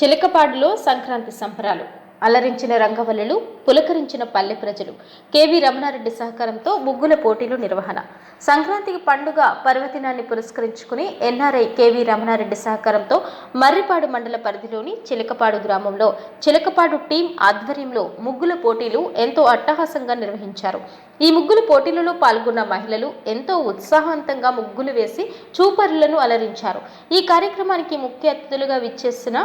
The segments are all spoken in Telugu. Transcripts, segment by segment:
చిలకపాడులో సంక్రాంతి సంబరాలు. అలరించిన రంగవల్లులు పులకరించిన పల్లె ప్రజలు. కేవీ రమణారెడ్డి సహకారంతో ముగ్గుల పోటీలు నిర్వహణ. సంక్రాంతి పండుగ పర్వదినాన్ని పురస్కరించుకుని ఎన్ఆర్ఐ కేవీ రమణారెడ్డి సహకారంతో మర్రిపాడు మండల పరిధిలోని చిలకపాడు గ్రామంలో చిలకపాడు టీం ఆధ్వర్యంలో ముగ్గుల పోటీలు ఎంతో అట్టహాసంగా నిర్వహించారు. ఈ ముగ్గుల పోటీలలో పాల్గొన్న మహిళలు ఎంతో ఉత్సాహవంతంగా ముగ్గులు వేసి చూపరులను అలరించారు. ఈ కార్యక్రమానికి ముఖ్య అతిథులుగా విచ్చేసిన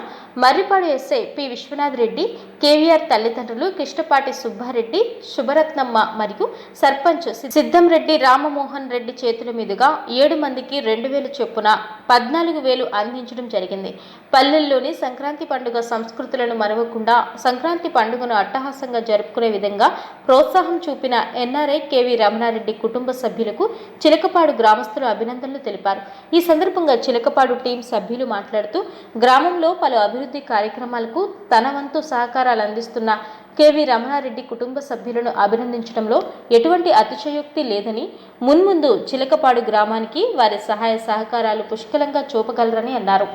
Marripadu SI P. Vishwanath Reddy KVR తల్లిదండ్రులు కృష్ణపాటి సుబ్బారెడ్డి శుభరత్నమ్మ మరియు సర్పంచ్ సిద్ధం రెడ్డి రామమోహన్ రెడ్డి చేతుల మీదుగా ఏడు మందికి రెండు వేలు చొప్పున పద్నాలుగు వేలు అందించడం జరిగింది. పల్లెల్లోని సంక్రాంతి పండుగ సంస్కృతులను మరవకుండా సంక్రాంతి పండుగను అట్టహాసంగా జరుపుకునే విధంగా ప్రోత్సాహం చూపిన ఎన్ఆర్ఐ కేవీ రమణారెడ్డి కుటుంబ సభ్యులకు చిలకపాడు గ్రామస్తులు అభినందనలు తెలిపారు. ఈ సందర్భంగా చిలకపాడు టీం సభ్యులు మాట్లాడుతూ గ్రామంలో పలు అభివృద్ధి కార్యక్రమాలకు తన వంతు సహకారాలు అందిస్తున్న కేవీ రమణారెడ్డి కుటుంబ సభ్యులను అభినందించడంలో ఎటువంటి అతిశయోక్తి లేదని మున్ముందు చిలకపాడు గ్రామానికి వారి సహాయ సహకారాలు పుష్కలంగా చూపగలరని అన్నారు.